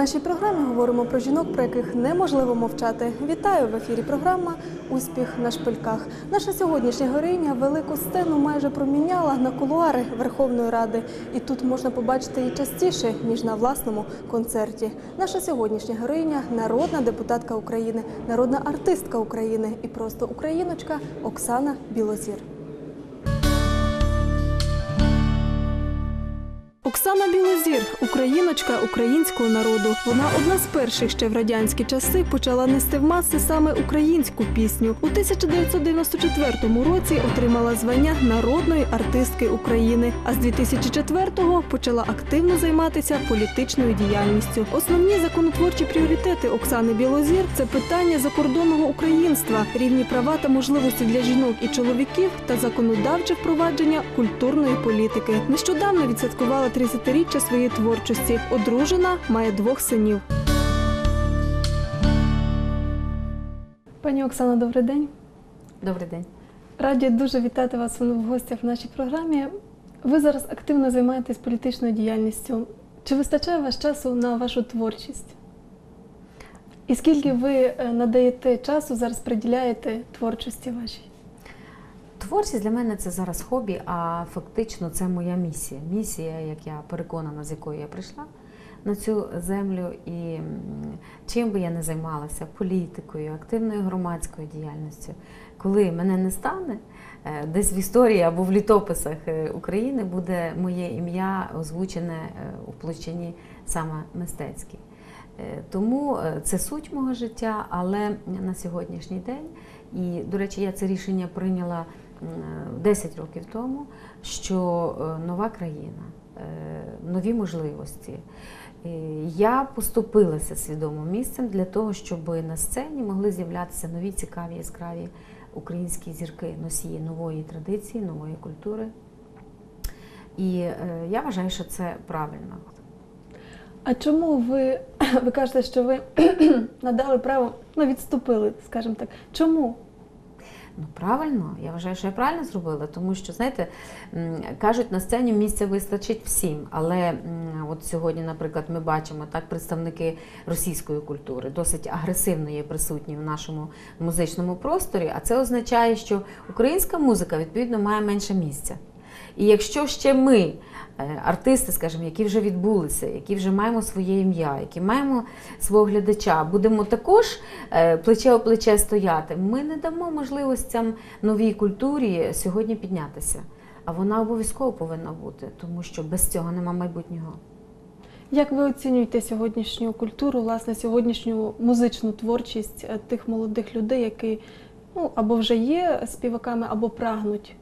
нашій програмі говоримо про жінок, про яких неможливо мовчати. Вітаю в ефірі. Програма Успіх на шпильках. Наша сьогоднішня героїня велику сцену майже проміняла на кулуари Верховної Ради, і тут можна побачити її частіше ніж на власному концерті. Наша сьогоднішня героїня народна депутатка України, народна артистка України і просто україночка Оксана Білозір. Оксана Білозір, україночка українського народу. Вона одна з перших ще в радянські часи почала нести в маси саме українську пісню. У 1994 році отримала звання народної артистки України. А з 2004-го почала активно займатися політичною діяльністю. Основні законотворчі пріоритети Оксани Білозір це питання закордонного українства, рівні права та можливості для жінок і чоловіків та законодавче впровадження культурної політики. Нещодавно відсвяткувала 30-річчя своєї творчості. Одружена, має двох синів. Пані Оксана, добрий день. Добрий день. Раді дуже вітати вас в гостях в нашій програмі. Ви зараз активно займаєтесь політичною діяльністю. Чи вистачає вас часу на вашу творчість? І скільки ви е, надаєте часу зараз приділяєте творчості вашій? Творчість для мене це зараз хобі, а фактично це моя місія. Місія, як я переконана, з якою я прийшла на цю землю. І чим би я не займалася політикою, активною громадською діяльністю, коли мене не стане, е, десь в історії або в літописах е, України буде моє ім'я озвучене е, у площині саме мистецькій. Тому це суть мого життя, але на сьогоднішній день, і, до речі, я це рішення прийняла 10 років тому, що е, нова країна, е, нові можливості. Я поступилася свідомим місцем для того, щоб на сцені могли з'являтися нові цікаві яскраві українські зірки, носії нової традиції, нової культури. І е, я вважаю, що це правильно. А чому ви, ви кажете, що ви надали право, ну відступили, скажімо так. Чому? Ну, правильно, я вважаю, що я правильно зробила, тому що, знаєте, кажуть, на сцені місця вистачить всім. Але от сьогодні, наприклад, ми бачимо так, представники російської культури досить агресивно є присутні в нашому музичному просторі, а це означає, що українська музика відповідно має менше місця. І якщо ще ми, е, артисти, скажімо, які вже відбулися, які вже маємо своє ім'я, які маємо свого глядача, будемо також е, плече у плече стояти, ми не дамо можливостям новій культурі сьогодні піднятися. А вона обов'язково повинна бути, тому що без цього нема майбутнього. Як ви оцінюєте сьогоднішню культуру, власне, сьогоднішню музичну творчість е, тих молодих людей, які ну, або вже є співаками, або прагнуть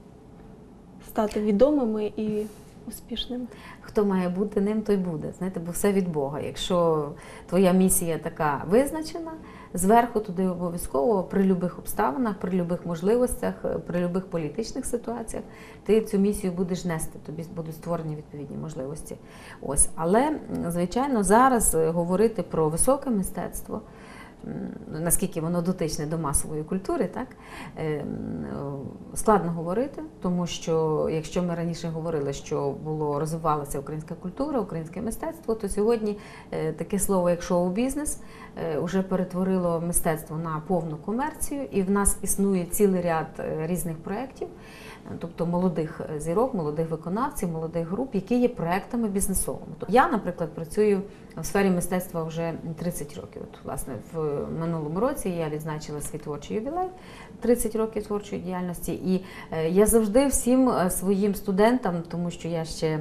стати відомими і успішними? Хто має бути ним, той буде. Знаєте, бо все від Бога. Якщо твоя місія така визначена, зверху туди обов'язково при любих обставинах, при любих можливостях, при любих політичних ситуаціях, ти цю місію будеш нести, тобі будуть створені відповідні можливості. Ось, але звичайно, зараз е, говорити про високе мистецтво. Наскільки воно дотичне до масової культури, так? Е, м, е, складно говорити, тому що якщо ми раніше говорили, що було розвивалася українська культура, українське мистецтво, то сьогодні е, таке слово, як шоу-бізнес, е, вже перетворило мистецтво на повну комерцію, і в нас існує цілий ряд е, різних проєктів, е, тобто молодих е, зірок, молодих виконавців, молодих груп, які є проектами бізнесовими. Тобто Я, наприклад, працюю в сфері мистецтва вже 30 років. От, власне, в минулому році я відзначила свій творчий ювілей 30 років творчої діяльності. І е, я завжди всім е, своїм студентам, тому що я ще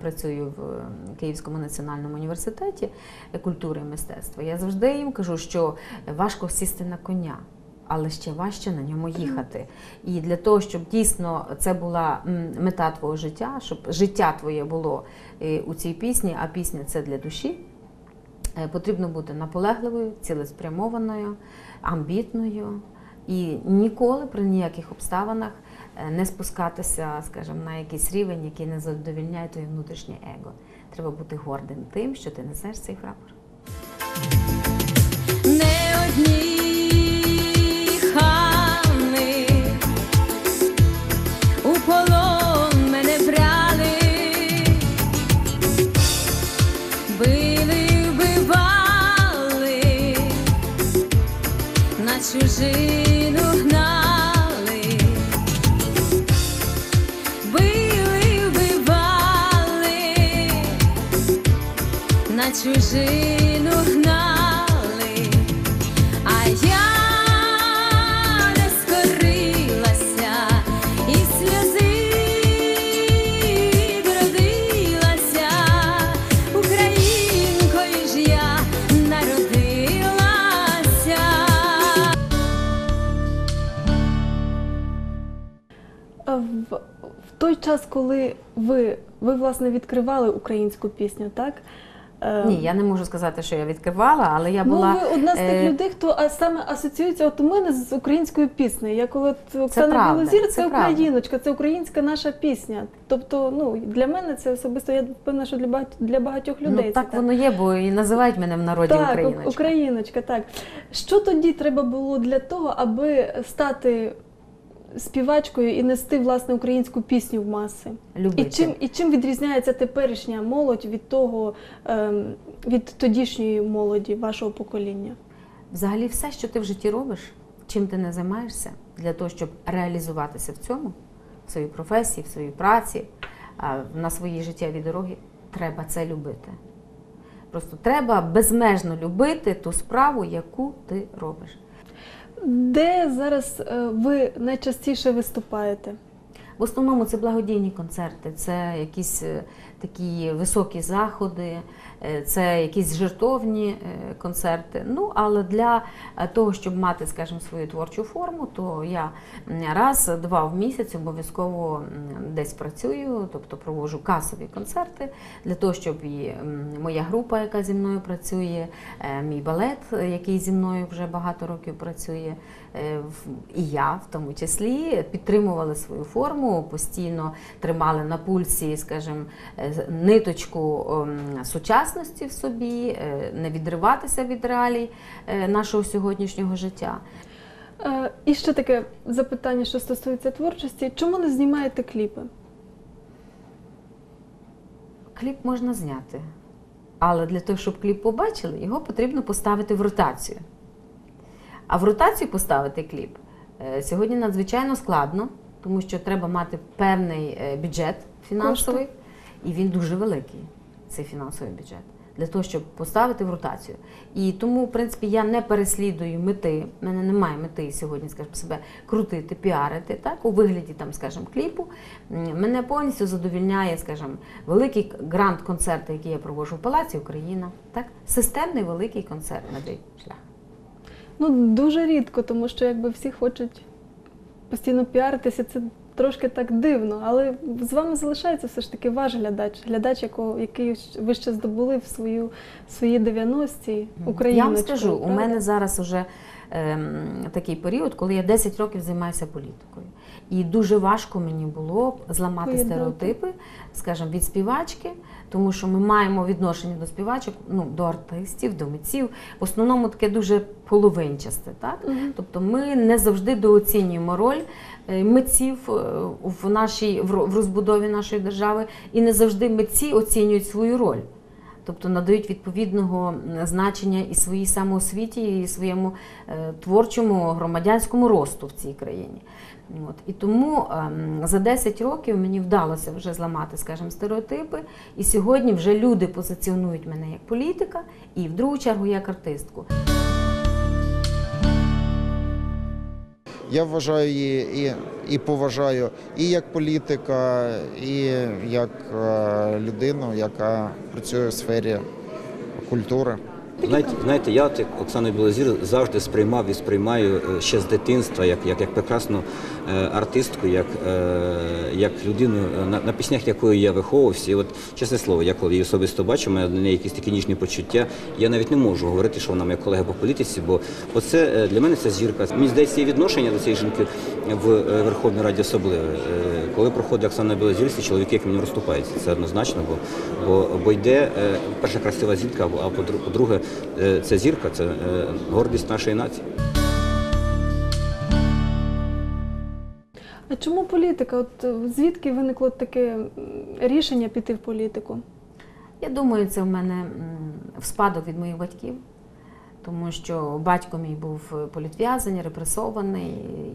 працюю в Київському національному університеті культури і мистецтва, я завжди їм кажу, що важко сісти на коня. Але ще важче на ньому їхати. І для того, щоб дійсно це була мета твого життя, щоб життя твоє було е, у цій пісні, а пісня це для душі, е, потрібно бути наполегливою, цілеспрямованою, амбітною і ніколи при ніяких обставинах е, не спускатися, скажімо, на якийсь рівень, який не задовільняє твоє внутрішнє его. Треба бути гордим тим, що ти несеш цей прапор. На гнали, били, вбивали, на чужину час, коли ви, ви власне відкривали українську пісню, так? Е, Ні, я не можу сказати, що я відкривала, але я була. Ну, ви одна з тих е, людей, хто саме асоціюється от у мене з українською піснею. Я коли от Оксана Білозір, це, це україночка, це українська наша пісня. Тобто, ну для мене це особисто я впевнена, що для багатьох, для багатьох людей Ну, це так воно є, бо і називають мене в народі Так, Україночка. україночка, так. Що тоді треба було для того, аби стати співачкою і нести власне українську пісню в маси? Любити. І чим, і чим відрізняється теперішня молодь від того, ем, від тодішньої молоді вашого покоління? Взагалі, все, що ти в житті робиш, чим ти не займаєшся, для того, щоб реалізуватися в цьому, в своїй професії, в своїй праці, на своїй життєвій дорогі, треба це любити. Просто треба безмежно любити ту справу, яку ти робиш. Де зараз е, ви найчастіше виступаєте? В основному це благодійні концерти, це якісь е, такі високі заходи, е, це якісь жертовні е, концерти. Ну, але для того, щоб мати, скажімо, свою творчу форму, то я раз-два в місяць обов'язково десь працюю, тобто проводжу касові концерти для того, щоб і моя група, яка зі мною працює, мій балет, який зі мною вже багато років працює, і я в тому числі підтримували свою форму, постійно тримали на пульсі, скажімо, е, ниточку ем, сучасності в собі, е, не відриватися від реалій е, нашого сьогоднішнього життя. Е, І ще таке запитання, що стосується творчості. Чому не знімаєте кліпи? Кліп можна зняти, але для того, щоб кліп побачили, його потрібно поставити в ротацію. А в ротацію поставити кліп е, сьогодні надзвичайно складно, тому що треба мати певний е, бюджет фінансовий, і він дуже великий, цей фінансовий бюджет, для того, щоб поставити в ротацію. І тому, в принципі, я не переслідую мети. в мене немає мети сьогодні, скажімо, себе крутити, піарити так у вигляді там, скажімо, кліпу. Мене повністю задовільняє, скажімо, великий гранд-концерт, який я проводжу в Палаці Україна. Так, системний великий концерт на шлях. Ну, дуже рідко, тому що якби всі хочуть постійно піаритися, це трошки так дивно. Але з вами залишається все ж таки ваш глядач, глядач, якого, який ви ще здобули в свою, в свої 90-ті Україночкою. Я вам скажу, у мене зараз уже такий період, коли я 10 років займаюся політикою. І дуже важко мені було зламати стереотипи, скажімо, від співачки, тому що ми маємо відношення до співачок, ну, до артистів, до митців. В основному таке дуже половинчасте. Так? Мгм. Тобто ми не завжди дооцінюємо роль е, митців е, в нашій в розбудові нашої держави, і не завжди митці оцінюють свою роль. Тобто надають відповідного значення і своїй самоосвіті, і своєму е, творчому громадянському росту в цій країні. От. І тому ем, за 10 років мені вдалося вже зламати, скажімо, стереотипи. І сьогодні вже люди позиціонують мене як політика і в другу чергу як артистку. Я вважаю її і, і поважаю і як політика, і як е, людину, яка працює в сфері культури. Знаєте, знаєте, я Оксану Білозір завжди сприймав і сприймаю е, ще з дитинства як, як, як прекрасну артистку, як, е, як людину, е, на, на піснях якої я виховувався. І от, чесне слово, я коли її особисто бачу, у мене до неї якісь такі ніжні почуття. Я навіть не можу говорити, що вона моя колега по політиці, бо оце е, для мене це зірка. Мені здається, її відношення до цієї жінки в е, Верховній Раді особливе. Е, Коли проходить Оксана Білозір, всі чоловіки як мені розступаються. Це однозначно, бо, бо, бо йде е, перша красива зірка, а по-дру- по-друге, е, це зірка, це е, гордість нашої нації. А чому політика? От е, звідки виникло таке рішення піти в політику? Я думаю, це в мене в спадок від моїх батьків, тому що батько мій був політв'язень, репресований,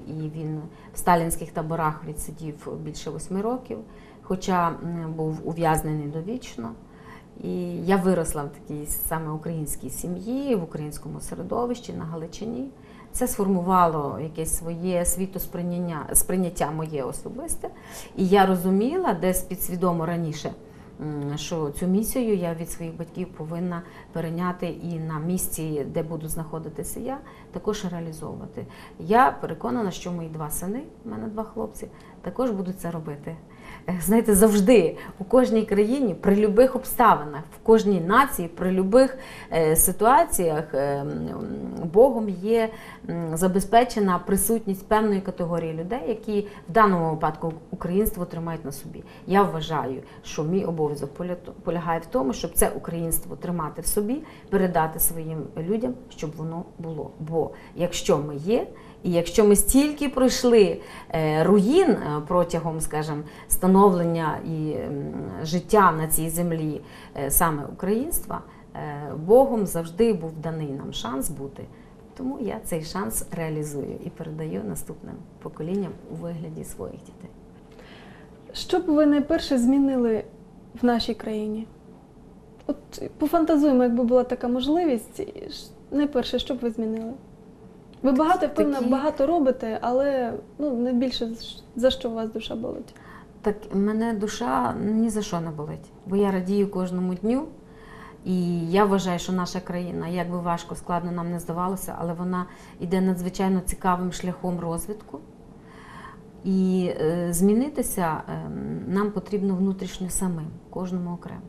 і він в сталінських таборах відсидів більше восьми років, хоча був ув'язнений довічно. І я виросла в такій саме українській сім'ї, в українському середовищі на Галичині. Це сформувало якесь своє світосприйняття сприйняття моє особисте. І я розуміла десь підсвідомо раніше, що цю місію я від своїх батьків повинна перейняти і на місці, де буду знаходитися я, також реалізовувати. Я переконана, що мої два сини, в мене два хлопці, також будуть це робити. Е, Знаєте, завжди у кожній країні, при любих обставинах, в кожній нації, при любих е, ситуаціях е, Богом є забезпечена присутність певної категорії людей, які в даному випадку українство тримають на собі. Я вважаю, що мій обов'язок поля- полягає в тому, щоб це українство тримати в собі, передати своїм людям, щоб воно було. Бо якщо ми є, і якщо ми стільки пройшли е, руїн е, протягом, скажімо, становлення і життя на цій землі е, саме українства, Богом завжди був даний нам шанс бути. Тому я цей шанс реалізую і передаю наступним поколінням у вигляді своїх дітей. Що б ви найперше змінили в нашій країні? От пофантазуємо, якби була така можливість. Найперше, що б ви змінили? Ви багато, впевнено, Такі- багато робите, але ну, найбільше за що у вас душа болить? Так мене душа ні за що не болить, бо я радію кожному дню. І я вважаю, що наша країна, як би важко, складно нам не здавалося, але вона йде надзвичайно цікавим шляхом розвитку. І е, змінитися е, нам потрібно внутрішньо самим, кожному окремо.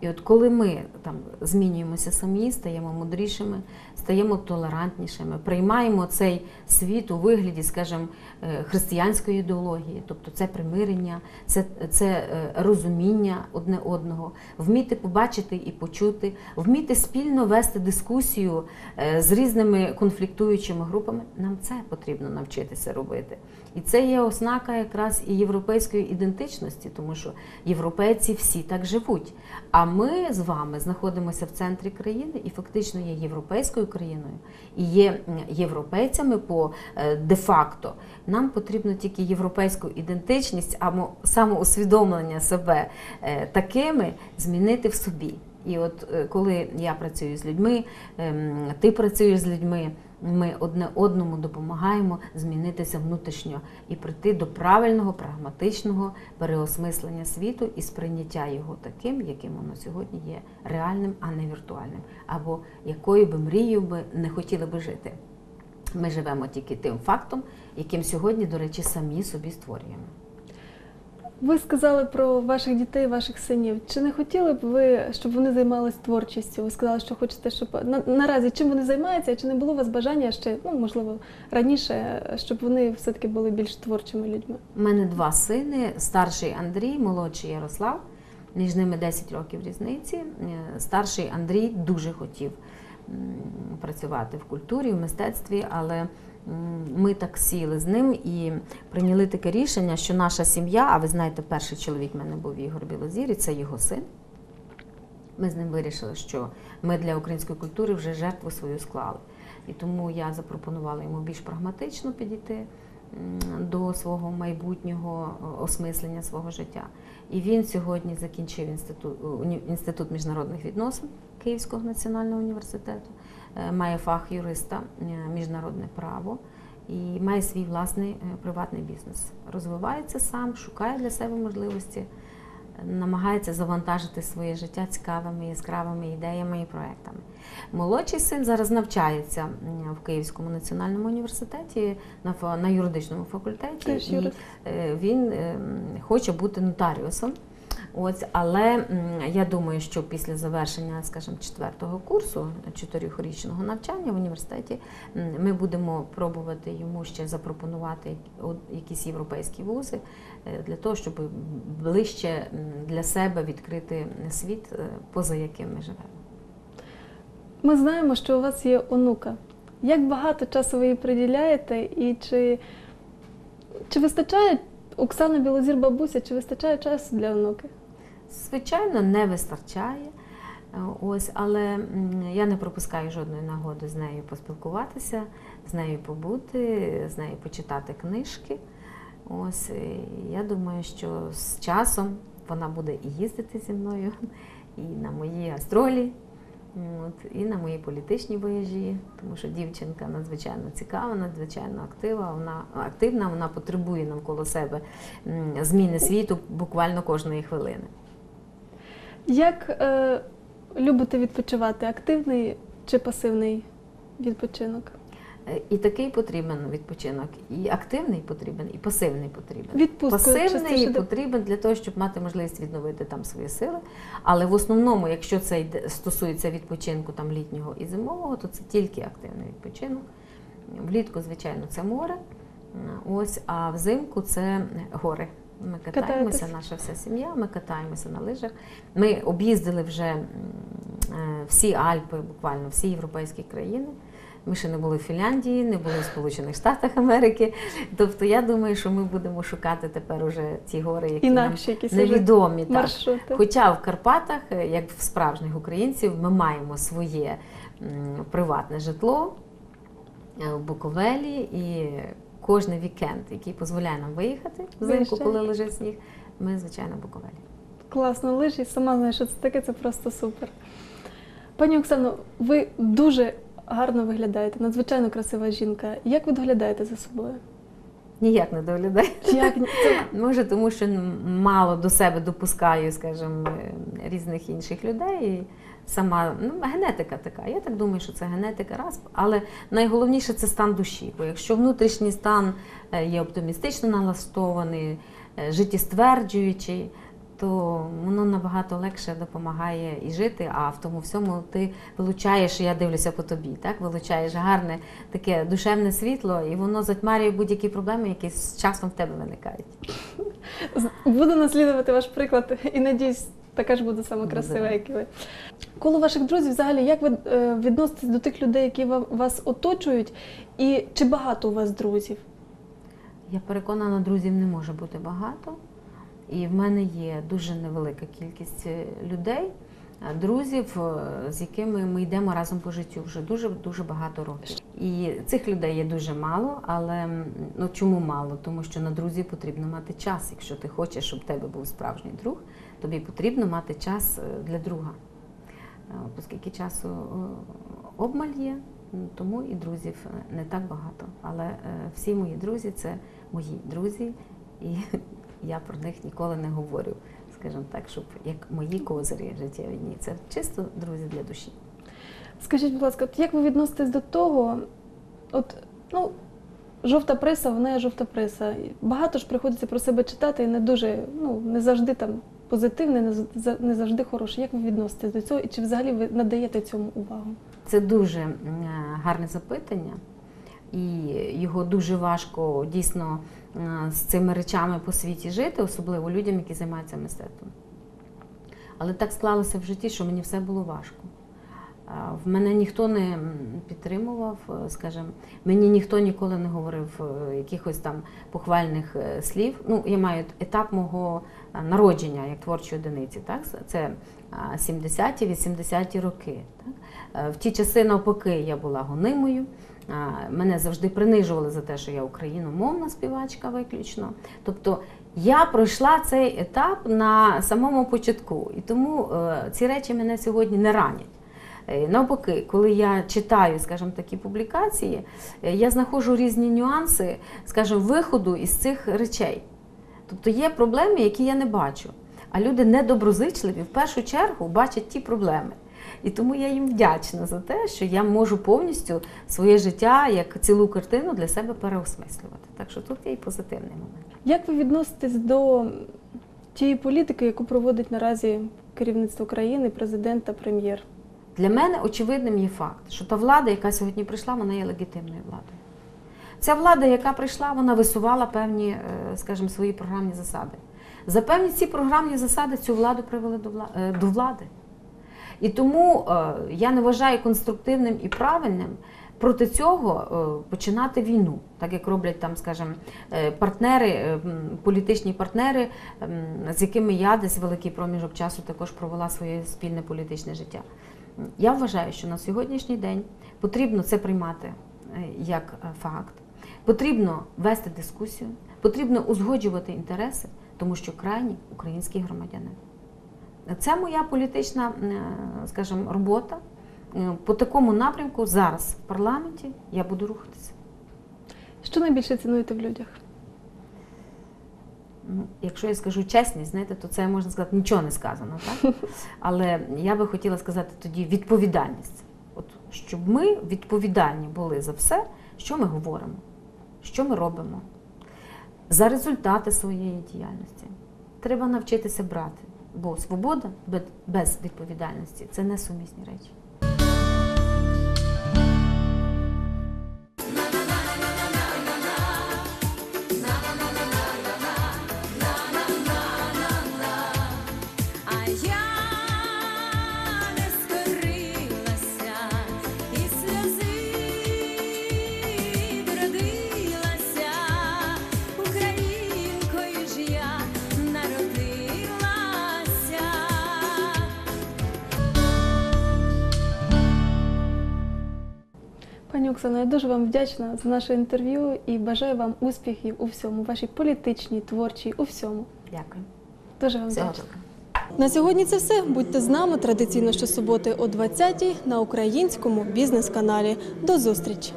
І от коли ми там змінюємося самі, стаємо мудрішими, стаємо толерантнішими, приймаємо цей світ у вигляді, скажімо, е, християнської ідеології, тобто це примирення, це, це е, розуміння одне одного, вміти побачити і почути, вміти спільно вести дискусію е, з різними конфліктуючими групами. Нам це потрібно навчитися робити. І це є ознака якраз і європейської ідентичності, тому що європейці всі так живуть. А ми з вами знаходимося в центрі країни і фактично є європейською країною і є європейцями по е, де-факто. Нам потрібно тільки європейську ідентичність або самоусвідомлення себе е, такими змінити в собі. І от е, коли я працюю з людьми, ем, ти працюєш з людьми, ми одне одному допомагаємо змінитися внутрішньо і прийти до правильного, прагматичного переосмислення світу і сприйняття його таким, яким воно сьогодні є реальним, а не віртуальним, або якою би мрією би не хотіли би жити. Ми живемо тільки тим фактом, яким сьогодні, до речі, самі собі створюємо. Ви сказали про ваших дітей, ваших синів. Чи не хотіли б ви, щоб вони займалися творчістю? Ви сказали, що хочете, щоб на, наразі чим вони займаються, чи не було у вас бажання ще, ну можливо, раніше, щоб вони все-таки були більш творчими людьми? У мене два сини: старший Андрій, молодший Ярослав. Між ними 10 років різниці. Е, Старший Андрій дуже хотів працювати в культурі, в мистецтві, але ми так сіли з ним і прийняли таке рішення, що наша сім'я, а ви знаєте, перший чоловік в мене був Ігор Білозір, і це його син. Ми з ним вирішили, що ми для української культури вже жертву свою склали. І тому я запропонувала йому більш прагматично підійти до свого майбутнього осмислення свого життя. І він сьогодні закінчив інститут, інститут міжнародних відносин Київського національного університету, має фах юриста е, міжнародне право і має свій власний е, приватний бізнес. Розвивається сам, шукає для себе можливості намагається завантажити своє життя цікавими, яскравими ідеями і проектами. Молодший син зараз навчається в Київському національному університеті на, юридичному факультеті. І е, він е, хоче бути нотаріусом. Ось, але я думаю, що після завершення, скажімо, четвертого курсу чотирьохрічного навчання в університеті ми будемо пробувати йому ще запропонувати якісь європейські вузи е, для того, щоб ближче для себе відкрити світ, е, поза яким ми живемо. Ми знаємо, що у вас є онука. Як багато часу ви їй приділяєте, і чи, чи вистачає Оксана Білозір бабуся, чи вистачає часу для онуки? Звичайно, не вистачає. Ось, але я не пропускаю жодної нагоди з нею поспілкуватися, з нею побути, з нею почитати книжки. Ось я думаю, що з часом вона буде і їздити зі мною, і на мої гастролі, от, і на мої політичні вояжі, тому що дівчинка надзвичайно цікава, надзвичайно актива, вона активна, вона потребує навколо себе зміни світу буквально кожної хвилини. Як е, любите відпочивати? Активний чи пасивний відпочинок? Е, І такий потрібен відпочинок, і активний потрібен, і пасивний потрібен. Відпустку Пасивний потрібен для того, щоб мати можливість відновити там свої сили. Але в основному, якщо це йде- стосується відпочинку там літнього і зимового, то це тільки активний відпочинок. Влітку, звичайно, це море. Ось, а взимку це гори. Ми катаємося, Катаєтесь? наша вся сім'я, ми катаємося на лижах. Ми об'їздили вже е, всі Альпи, буквально всі європейські країни. Ми ще не були в Фінляндії, не були в Сполучених Штатах Америки. Тобто я думаю, що ми будемо шукати тепер уже ті гори, які нам якісь невідомі. Так. маршрути? Хоча в Карпатах, е, як в справжніх українців, ми маємо своє м, приватне житло е, в Буковелі і кожен вікенд, який дозволяє нам виїхати взимку, коли лежить сніг, ми, звичайно, Буковелі. Класно лижі, сама знаю, що це таке, це просто супер. Пані Оксано, ви дуже гарно виглядаєте, надзвичайно красива жінка. Як ви доглядаєте за собою? Ніяк не доглядає. Як Може, тому що мало до себе допускаю, скажімо, різних інших людей. І сама ну, генетика така. Я так думаю, що це генетика раз. Але найголовніше це стан душі. Бо якщо внутрішній стан е, є оптимістично налаштований, е, життєстверджуючий, то воно набагато легше допомагає і жити, а в тому всьому ти вилучаєш, я дивлюся по тобі, так? Вилучаєш гарне таке душевне світло, і воно затьмарює будь-які проблеми, які з часом в тебе виникають. буду наслідувати ваш приклад і надіюсь, така ж буду сама красива, як і ви. Коло ваших друзів, взагалі, як ви е, відноситесь до тих людей, які вас оточують, і чи багато у вас друзів? Я переконана, друзів не може бути багато. І в мене є дуже невелика кількість е, людей, е, друзів, з якими ми йдемо разом по життю вже дуже дуже багато років. І цих людей є дуже мало, але ну чому мало? Тому що на друзів потрібно мати час. Якщо ти хочеш, щоб в тебе був справжній друг, тобі потрібно мати час е, для друга. Е, Оскільки часу е, обмаль є, тому і друзів не так багато. Але всі мої друзі це мої друзі, і я про них ніколи не говорю, скажімо так, щоб як мої козирі життєві. Ні, це чисто друзі для душі. Скажіть, будь ласка, як ви відноситесь до того, от, ну, жовта преса, вона є жовта преса. Багато ж приходиться про себе читати і не дуже, ну, не завжди там позитивне, не, завжди хороше. Як ви відноситесь до цього і чи взагалі ви надаєте цьому увагу? Це дуже гарне запитання, і його дуже важко дійсно з цими речами по світі жити, особливо людям, які займаються мистецтвом. Але так склалося в житті, що мені все було важко. В мене ніхто не підтримував, е, скажімо, мені ніхто ніколи не говорив е, якихось там похвальних е, слів. Ну, я маю етап мого народження як творчої одиниці. Так? Це 70-ті, 80-ті роки. Так? В ті часи, навпаки, я була гонимою. Мене завжди принижували за те, що я україномовна співачка виключно. Тобто я пройшла цей етап на самому початку, і тому ці речі мене сьогодні не ранять. Е, Навпаки, коли я читаю, скажімо, такі публікації, е, я знаходжу різні нюанси, скажімо, виходу із цих речей. Тобто є проблеми, які я не бачу. А люди недоброзичливі в першу чергу бачать ті проблеми. І тому я їм вдячна за те, що я можу повністю своє життя як цілу картину для себе переосмислювати. Так що тут є і позитивний момент. Як ви відноситесь до тієї політики, яку проводить наразі керівництво країни, президент та прем'єр? Для мене очевидним є факт, що та влада, яка сьогодні прийшла, вона є легітимною владою. Ця влада, яка прийшла, вона висувала певні, е, скажімо, свої програмні засади. За певні ці програмні засади цю владу привели до е, влади. І тому е, я не вважаю конструктивним і правильним проти цього починати війну, так як роблять там, скажімо, партнери, політичні партнери, з якими я десь великий проміжок часу також провела своє спільне політичне життя. Я вважаю, що на сьогоднішній день потрібно це приймати е, як е, факт. Потрібно вести дискусію, потрібно узгоджувати інтереси, тому що крайні українські громадяни. Це моя політична, е, скажімо, робота. По такому напрямку зараз в парламенті я буду рухатися. Що найбільше цінуєте в людях? Ну, якщо я скажу чесність, знаєте, то це можна сказати нічого не сказано, так? Але я би хотіла сказати тоді відповідальність. От щоб ми відповідальні були за все, що ми говоримо, що ми робимо, за результати своєї діяльності. Треба навчитися брати, бо свобода без відповідальності це несумісні речі. Пані Оксано, я дуже вам вдячна за наше інтерв'ю і бажаю вам успіхів у всьому, вашій політичній, творчій, у всьому. Дякую. Дуже вам Всього вдячна. На сьогодні це все. Будьте з нами традиційно щосуботи о 20-й на українському бізнес-каналі. До зустрічі!